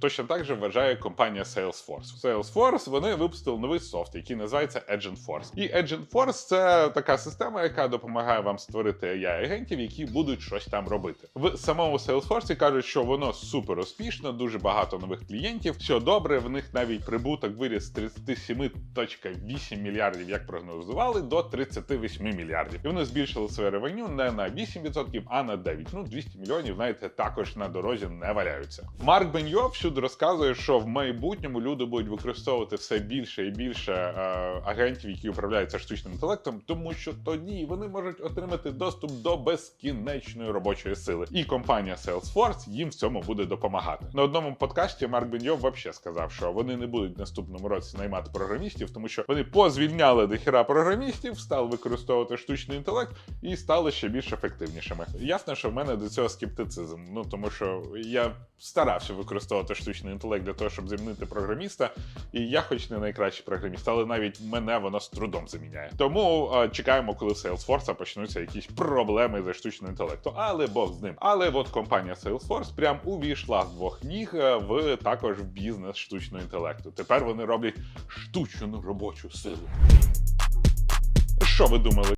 Точно так же вважає компанія Salesforce. Salesforce вони випустили новий софт, який називається Agent Force. І Agent Force це така система, яка допомагає вам створити AI-агентів, які будуть щось там робити. В самому Salesforce кажуть, що воно супер успішно, дуже багато нових клієнтів. Все добре, в них навіть прибуток виріс з 37,8 мільярдів, як прогнозували, до 38 мільярдів. І вони збільшили своє ревеню не на 8%, а на 9%. Ну, 200 мільйонів, знаєте, також на дорозі не валяються. Марк Беньо всюди розказує, що в майбутньому люди будуть використовувати все більше і більше е, агентів, які управляються штучним інтелектом, тому що тоді вони можуть отримати доступ до безкінечної робочої сили. І компанія Salesforce їм в цьому буде допомагати. На одному подкасті Марк Беньо взагалі сказав, що вони не будуть в наступному році наймати програмістів, тому що вони позвільняли дохіра програмістів, стали використовувати штучний інтелект і стали ще більш ефективнішими. Ясно, що в мене до цього скептицизм. Ну тому що я старався використовувати штучний інтелект для того, щоб замінити програміста, і я, хоч не найкращий програміст, але навіть мене воно з трудом заміняє. Тому е, чекаємо, коли в Salesforce почнуться якісь проблеми за штучним інтелектом. Але Бог з ним. Але от компанія Salesforce прям увійшла з двох ніг е, в також в бізнес штучного інтелекту. Тепер вони роблять штучну робочу силу. Що ви думали?